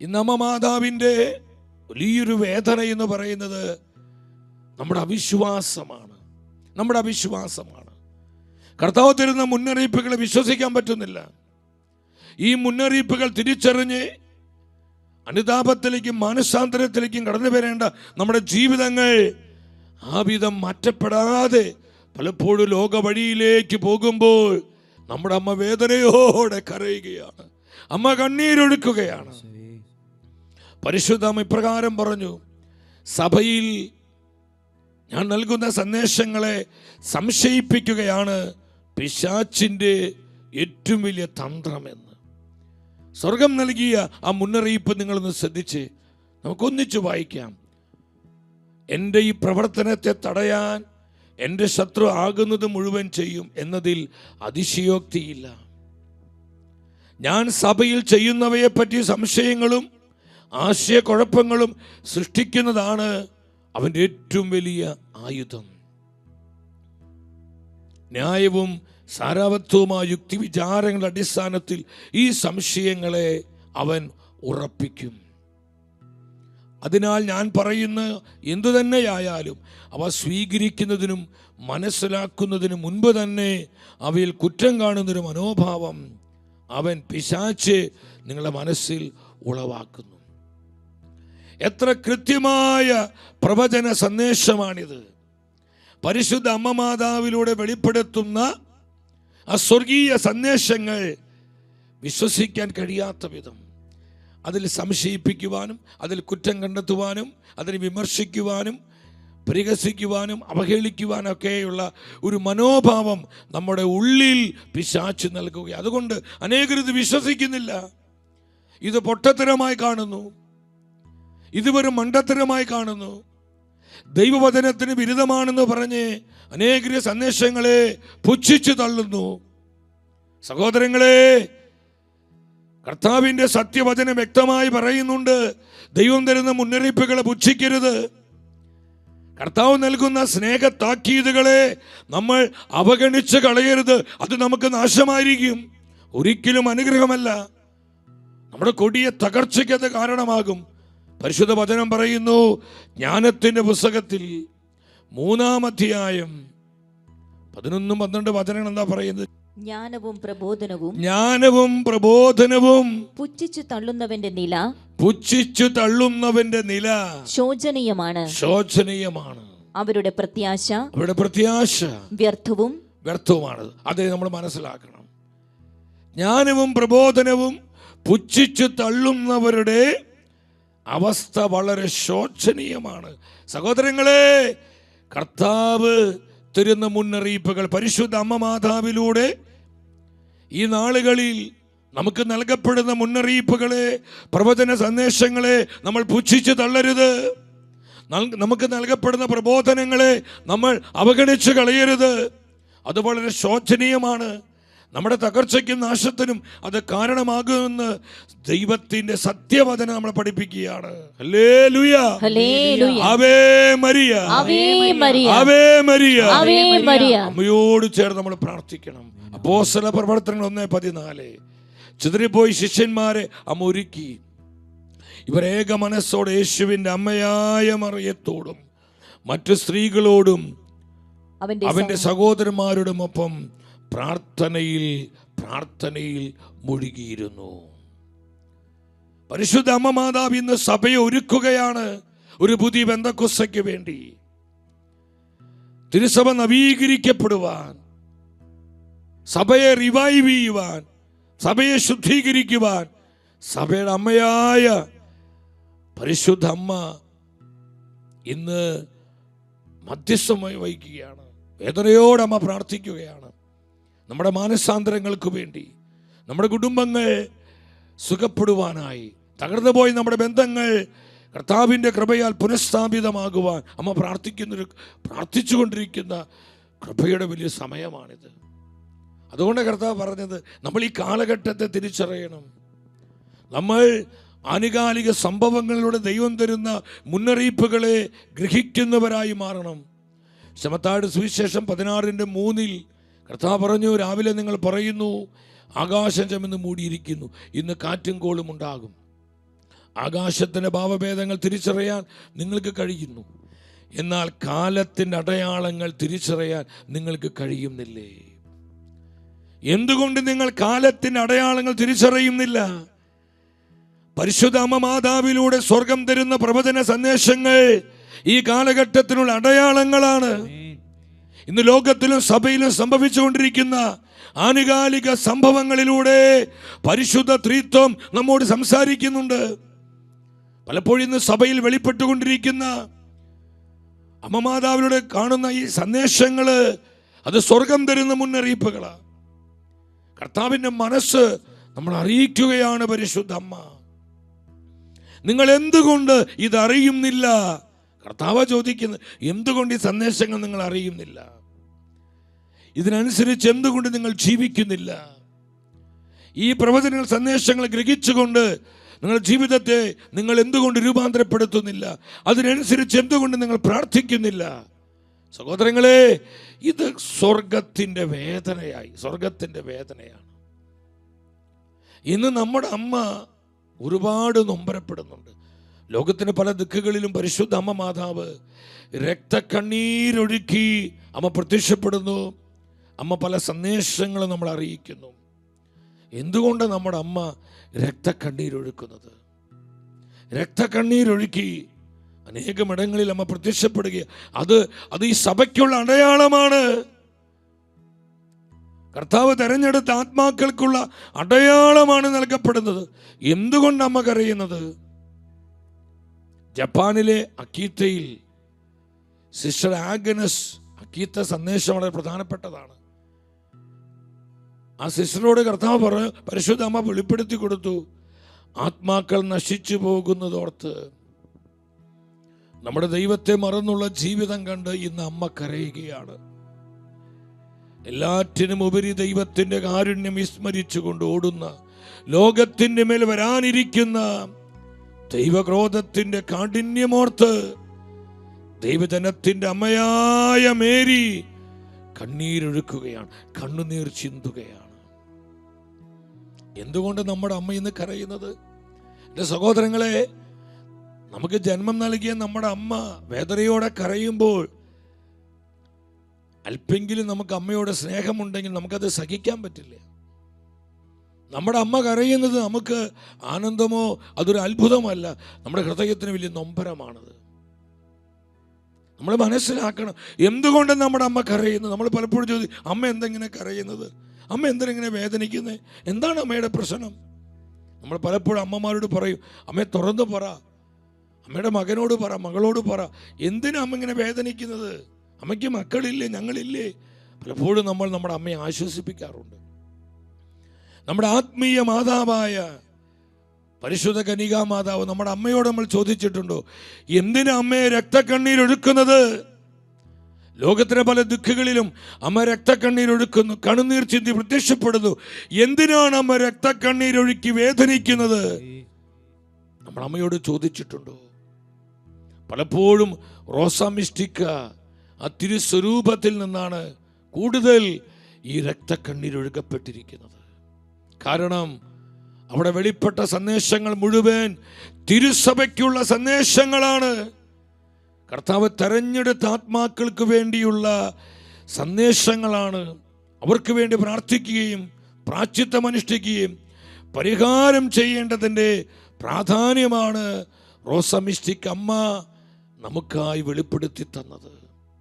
ഇന്ന് അമ്മ മാതാവിന്റെ വലിയൊരു വേദന എന്ന് പറയുന്നത് നമ്മുടെ അവിശ്വാസമാണ്. നമ്മുടെ അവിശ്വാസമാണ്. കർത്താവ് തരുന്ന മുന്നറിയിപ്പുകളെ വിശ്വസിക്കാൻ പറ്റുന്നില്ല. ഈ മുന്നറിയിപ്പുകൾ തിരിച്ചറിഞ്ഞ് അനുതാപത്തിലേക്കും മാനസാന്തരത്തിലേക്കും കടന്നു വരേണ്ട നമ്മുടെ ജീവിതങ്ങൾ ആ വിധം മാറ്റപ്പെടാതെ പലപ്പോഴും ലോക വഴിയിലേക്ക് പോകുമ്പോൾ നമ്മുടെ അമ്മ വേദനയോടെ കരയുകയാണ്. അമ്മ കണ്ണീരൊഴുക്കുകയാണ്. പരിശുദ്ധം ഇപ്രകാരം പറഞ്ഞു സഭയിൽ ഞാൻ നൽകുന്ന സന്ദേശങ്ങളെ സംശയിപ്പിക്കുകയാണ് പിശാച്ചിന്റെ ഏറ്റവും വലിയ തന്ത്രമെന്ന്. സ്വർഗം നൽകിയ ആ മുന്നറിയിപ്പ് നിങ്ങളൊന്ന് ശ്രദ്ധിച്ച് നമുക്കൊന്നിച്ച് വായിക്കാം. എന്റെ ഈ പ്രവർത്തനത്തെ തടയാൻ എന്റെ ശത്രു ആകുന്നത് മുഴുവൻ ചെയ്യും എന്നതിൽ അതിശയോക്തിയില്ല. ഞാൻ സഭയിൽ ചെയ്യുന്നവയെപ്പറ്റി സംശയങ്ങളും ആശയക്കുഴപ്പങ്ങളും സൃഷ്ടിക്കുന്നതാണ് അവന്റെ ഏറ്റവും വലിയ ആയുധം. ന്യായവും സാരാവത്വവുമായ യുക്തി വിചാരങ്ങളുടെ അടിസ്ഥാനത്തിൽ ഈ സംശയങ്ങളെ അവൻ ഉറപ്പിക്കും. അതിനാൽ ഞാൻ പറയുന്ന എന്തു തന്നെയായാലും അവ സ്വീകരിക്കുന്നതിനും മനസ്സിലാക്കുന്നതിനും മുൻപ് തന്നെ അവയിൽ കുറ്റം കാണുന്നൊരു മനോഭാവം അവൻ പിശാച്ച് നിങ്ങളുടെ മനസ്സിൽ ഉളവാക്കുന്നു. എത്ര കൃത്യമായ പ്രവചന സന്ദേശമാണിത്. പരിശുദ്ധ അമ്മ മാതാവിലൂടെ വെളിപ്പെടുത്തുന്ന ആ സ്വർഗീയ സന്ദേശങ്ങൾ വിശ്വസിക്കാൻ കഴിയാത്ത വിധം. അതിൽ സംശയിപ്പിക്കുവാനും അതിൽ കുറ്റം കണ്ടെത്തുവാനും അതിനെ വിമർശിക്കുവാനും പരിഹസിക്കുവാനും അവഹേളിക്കുവാനൊക്കെയുള്ള ഒരു മനോഭാവം നമ്മുടെ ഉള്ളിൽ പിശാച്ച് നൽകുകയാണ്. അതുകൊണ്ട് അനേകർ ഇത് വിശ്വസിക്കുന്നില്ല. ഇത് പൊട്ടത്തരമായി കാണുന്നു. ഇത് വെറും മണ്ടത്തരമായി കാണുന്നു. ദൈവവചനത്തിന് വിരുദ്ധമാണെന്ന് പറഞ്ഞ് അനേക സന്ദേശങ്ങളെ പുച്ഛിച്ചു തള്ളുന്നു. സഹോദരങ്ങളെ കർത്താവിന്റെ സത്യവചനം വ്യക്തമായി പറയുന്നുണ്ട്. ദൈവം തരുന്ന മുന്നറിയിപ്പുകളെ പുച്ഛിക്കരുത്. കർത്താവ് നൽകുന്ന സ്നേഹ താക്കീതുകളെ നമ്മൾ അവഗണിച്ച് കളയരുത്. അത് നമുക്ക് നാശമായിരിക്കും. ഒരിക്കലും അനുഗ്രഹമല്ല. നമ്മുടെ കൊടിയ തകർച്ചയ്ക്ക് അത് കാരണമാകും. പരിശുദ്ധ വചനം പറയുന്നു. ജ്ഞാനത്തിന്റെ പുസ്തകത്തിൽ മൂന്നാം അധ്യായം പതിനൊന്നും പന്ത്രണ്ട് വചനങ്ങൾ എന്താ പറയുന്നത്? ജ്ഞാനവും പ്രബോധനവും ജ്ഞാനവും പ്രബോധനവും പുച്ഛിച്ചു തള്ളുന്നവന്റെ നില പുച്ഛിച്ചു തള്ളുന്നവന്റെ നില ശോചനീയമാണ്. ശോചനീയമാണ്. അവരുടെ പ്രത്യാശ അവരുടെ പ്രത്യാശ വ്യർത്ഥവും വ്യർത്ഥവുമാണ്. അത് നമ്മൾ മനസ്സിലാക്കണം. ജ്ഞാനവും പ്രബോധനവും പുച്ഛിച്ചു തള്ളുന്നവരുടെ അവസ്ഥ വളരെ ശോചനീയമാണ്. സഹോദരങ്ങളെ കർത്താവ് തരുന്ന മുന്നറിയിപ്പുകൾ പരിശുദ്ധ അമ്മ മാതാവിലൂടെ ഈ നാളുകളിൽ നമുക്ക് നൽകപ്പെടുന്ന മുന്നറിയിപ്പുകളെ പ്രവചന സന്ദേശങ്ങളെ നമ്മൾ പുച്ഛിച്ച് തള്ളരുത്. നമുക്ക് നൽകപ്പെടുന്ന പ്രബോധനങ്ങളെ നമ്മൾ അവഗണിച്ച് കളയരുത്. അത് വളരെ ശോചനീയമാണ്. നമ്മുടെ തകർച്ചയ്ക്കും നാശത്തിനും അത് കാരണമാകുമെന്ന് ദൈവത്തിന്റെ സത്യവചനം നമ്മളെ പഠിപ്പിക്കുകയാണ്. അമ്മയോട് ചേർന്ന് നമ്മൾ പ്രാർത്ഥിക്കണം. അപ്പോസല പ്രവർത്തനങ്ങൾ ഒന്നേ പതിനാല്. ചിതറിപ്പോയി ശിഷ്യന്മാരെ അമ്മ ഒരുക്കി ഇവരേക മനസ്സോടെ യേശുവിന്റെ അമ്മയായ മറിയത്തോടും മറ്റു സ്ത്രീകളോടും അവന്റെ സഹോദരന്മാരോടും സഹോദരന്മാരോടുമൊപ്പം പ്രാർത്ഥനയിൽ പ്രാർത്ഥനയിൽ മുഴുകിയിരുന്നു. പരിശുദ്ധ അമ്മ മാതാവ് ഇന്ന് സഭയെ ഒരുക്കുകയാണ് ഒരു പുതിയ ബന്ധക്കുസയ്ക്ക് വേണ്ടി. തിരുസഭ നവീകരിക്കപ്പെടുവാൻ സഭയെ റിവൈവ് ചെയ്യുവാൻ സഭയെ ശുദ്ധീകരിക്കുവാൻ സഭയുടെ അമ്മയായ പരിശുദ്ധ അമ്മ ഇന്ന് മധ്യസ്ഥമായി വഹിക്കുകയാണ്. വേദനയോടെ അമ്മ പ്രാർത്ഥിക്കുകയാണ്. നമ്മുടെ മാനസാന്തരങ്ങൾക്ക് വേണ്ടി നമ്മുടെ കുടുംബങ്ങൾ സുഖപ്പെടുവാനായി തകർന്നു പോയി നമ്മുടെ ബന്ധങ്ങൾ കർത്താവിന്റെ കൃപയാൽ പുനഃസ്ഥാപിതമാകുവാൻ അമ്മ പ്രാർത്ഥിക്കുന്നൊരു പ്രാർത്ഥിച്ചുകൊണ്ടിരിക്കുന്ന കൃപയുടെ വലിയ സമയമാണിത്. അതുകൊണ്ട് കർത്താവ് പറഞ്ഞത് നമ്മൾ ഈ കാലഘട്ടത്തെ തിരിച്ചറിയണം. നമ്മൾ ആനുകാലിക സംഭവങ്ങളിലൂടെ ദൈവം തരുന്ന മുന്നറിയിപ്പുകളെ ഗ്രഹിക്കുന്നവരായി മാറണം. ശമത്താട് സുവിശേഷം പതിനാറിന്റെ മൂന്നിൽ കർത്താവ് പറഞ്ഞു രാവിലെ നിങ്ങൾ പറയുന്നു ആകാശം ചെമെന്ന് മൂടിയിരിക്കുന്നു ഇന്ന് കാറ്റും കോളും ഉണ്ടാകും. ആകാശത്തിന്റെ ഭാവഭേദങ്ങൾ തിരിച്ചറിയാൻ നിങ്ങൾക്ക് കഴിയുന്നു. എന്നാൽ കാലത്തിന്റെ അടയാളങ്ങൾ തിരിച്ചറിയാൻ നിങ്ങൾക്ക് കഴിയുന്നില്ലേ? എന്തുകൊണ്ട് നിങ്ങൾ കാലത്തിന്റെ അടയാളങ്ങൾ തിരിച്ചറിയുന്നില്ല? പരിശുദ്ധ മാതാവിലൂടെ സ്വർഗം തരുന്ന പ്രവചന സന്ദേശങ്ങൾ ഈ കാലഘട്ടത്തിനുള്ള അടയാളങ്ങളാണ്. ഇന്ന് ലോകത്തിലും സഭയിലും സംഭവിച്ചുകൊണ്ടിരിക്കുന്ന ആനുകാലിക സംഭവങ്ങളിലൂടെ പരിശുദ്ധ ത്രിത്വം നമ്മോട് സംസാരിക്കുന്നുണ്ട്. പലപ്പോഴും ഇന്ന് സഭയിൽ വെളിപ്പെട്ടുകൊണ്ടിരിക്കുന്ന അമ്മമാതാവിലൂടെ കാണുന്ന ഈ സന്ദേശങ്ങൾ അത് സ്വർഗം തരുന്ന മുന്നറിയിപ്പുകളാണ്. കർത്താവിന്റെ മനസ്സ് നമ്മൾ അറിയിക്കുകയാണ് പരിശുദ്ധ അമ്മ. നിങ്ങൾ എന്തുകൊണ്ട് ഇതറിയുന്നില്ല? കർത്താവ് ചോദിക്കുന്നത് എന്തുകൊണ്ട് ഈ സന്ദേശങ്ങൾ നിങ്ങൾ അറിയുന്നില്ല? ഇതിനനുസരിച്ച് എന്തുകൊണ്ട് നിങ്ങൾ ജീവിക്കുന്നില്ല? ഈ പ്രവചനങ്ങൾ സന്ദേശങ്ങൾ ഗ്രഹിച്ചുകൊണ്ട് നിങ്ങളുടെ ജീവിതത്തെ നിങ്ങൾ എന്തുകൊണ്ട് രൂപാന്തരപ്പെടുത്തുന്നില്ല? അതിനനുസരിച്ച് എന്തുകൊണ്ട് നിങ്ങൾ പ്രാർത്ഥിക്കുന്നില്ല? സഹോദരങ്ങളെ ഇത് സ്വർഗത്തിന്റെ വേദനയായി സ്വർഗത്തിന്റെ വേദനയാണ്. ഇന്ന് നമ്മുടെ അമ്മ ഒരുപാട് നൊമ്പരപ്പെടുന്നുണ്ട്. ലോകത്തിന് പല ദിക്കുകളിലും പരിശുദ്ധ അമ്മ മാതാവ് രക്തക്കണ്ണീരൊഴുക്കി അമ്മ പ്രത്യക്ഷപ്പെടുന്നു. അമ്മ പല സന്ദേശങ്ങളും നമ്മൾ അറിയിക്കുന്നു. എന്തുകൊണ്ട് നമ്മുടെ അമ്മ രക്തക്കണ്ണീരൊഴുക്കുന്നത് രക്തക്കണ്ണീരൊഴുക്കി അനേകമിടങ്ങളിൽ അമ്മ പ്രത്യക്ഷപ്പെടുക അത് അത് ഈ സഭയ്ക്കുള്ള അടയാളമാണ്. കർത്താവ് തെരഞ്ഞെടുത്ത ആത്മാക്കൾക്കുള്ള അടയാളമാണ് നൽകപ്പെടുന്നത്. എന്തുകൊണ്ട് അമ്മ കരയുന്നത്? ജപ്പാനിലെ അക്കീത്തയിൽ സിസ്റ്റർ ആഗനസ് അക്കീത്ത സന്ദേശം വളരെ പ്രധാനപ്പെട്ടതാണ്. ആ സിസ്റ്ററോട് കർത്താവ് പറഞ്ഞു പരിശുദ്ധ അമ്മ വെളിപ്പെടുത്തി കൊടുത്തു. ആത്മാക്കൾ നശിച്ചു പോകുന്നതോർത്ത് നമ്മുടെ ദൈവത്തെ മറന്നുള്ള ജീവിതം കണ്ട് ഇന്ന് അമ്മ കരയുകയാണ്. എല്ലാറ്റിനും ഉപരി ദൈവത്തിന്റെ കാരുണ്യം വിസ്മരിച്ചുകൊണ്ട് ഓടുന്ന ലോകത്തിന്റെ മേൽ വരാനിരിക്കുന്ന ദൈവക്രോധത്തിന്റെ കാഠിന്യമോർത്ത് ദൈവജനത്തിന്റെ അമ്മയായ മേരി കണ്ണീരൊഴുക്കുകയാണ് കണ്ണുനീർ ചിന്തുകയാണ്. എന്തുകൊണ്ട് നമ്മുടെ അമ്മ ഇന്ന് കരയുന്നത്? എന്റെ സഹോദരങ്ങളെ നമുക്ക് ജന്മം നൽകിയ നമ്മുടെ അമ്മ വേദനയോടെ കരയുമ്പോൾ അല്പെങ്കിലും നമുക്ക് അമ്മയോട് സ്നേഹമുണ്ടെങ്കിൽ നമുക്കത് സഹിക്കാൻ പറ്റില്ല. നമ്മുടെ അമ്മ കരയുന്നത് നമുക്ക് ആനന്ദമോ അതൊരു അത്ഭുതമല്ല. നമ്മുടെ ഹൃദയത്തിന് വലിയ നൊമ്പരമാണത്. നമ്മൾ മനസ്സിലാക്കണം. എന്തുകൊണ്ട് നമ്മുടെ അമ്മ കരയുന്നത് നമ്മൾ പലപ്പോഴും ചോദിച്ചു അമ്മ എന്തെങ്ങനെ കരയുന്നത്? അമ്മ എന്തിനെങ്ങനെ വേദനിക്കുന്നത് എന്താണ് അമ്മയുടെ പ്രശ്നം? നമ്മൾ പലപ്പോഴും അമ്മമാരോട് പറയും അമ്മയെ തുറന്നു പറ. അമ്മയുടെ മകനോട് പറ മകളോട് പറ. എന്തിനാ അമ്മ ഇങ്ങനെ വേദനിക്കുന്നത്? അമ്മയ്ക്ക് മക്കളില്ലേ? ഞങ്ങളില്ലേ? പലപ്പോഴും നമ്മൾ നമ്മുടെ അമ്മയെ ആശ്വസിപ്പിക്കാറുണ്ട്. നമ്മുടെ ആത്മീയ മാതാവായ പരിശുദ്ധ കനികാ മാതാവ് നമ്മുടെ അമ്മയോട് നമ്മൾ ചോദിച്ചിട്ടുണ്ടോ? എന്തിനാ അമ്മയെ രക്തക്കണ്ണീരൊഴുക്കുന്നത് ലോകത്തിലെ പല ദുഃഖങ്ങളിലും അമ്മ രക്തക്കണ്ണീരൊഴുക്കുന്നു കണ്ണുനീർ ചിന്തി പ്രത്യക്ഷപ്പെടുന്നു. എന്തിനാണ് അമ്മ രക്തക്കണ്ണീരൊഴുക്കി വേദനിക്കുന്നത്? നമ്മൾ അമ്മയോട് ചോദിച്ചിട്ടുണ്ടോ? പലപ്പോഴും റോസാമിസ്റ്റിക്ക ആ തിരുസ്വരൂപത്തിൽ നിന്നാണ് കൂടുതൽ ഈ രക്തക്കണ്ണീരൊഴുകപ്പെട്ടിരിക്കുന്നത് കാരണം അവിടെ വെളിപ്പെട്ട സന്ദേശങ്ങൾ മുഴുവൻ തിരുസഭയ്ക്കുള്ള സന്ദേശങ്ങളാണ്. കർത്താവ് തെരഞ്ഞെടുത്ത ആത്മാക്കൾക്ക് വേണ്ടിയുള്ള സന്ദേശങ്ങളാണ്. അവർക്ക് വേണ്ടി പ്രാർത്ഥിക്കുകയും പ്രാച്ചിത്വം അനുഷ്ഠിക്കുകയും പരിഹാരം ചെയ്യേണ്ടതിന്റെ പ്രാധാന്യമാണ് റോസമിസ്റ്റിക് അമ്മ നമുക്കായി വെളിപ്പെടുത്തി തന്നത്.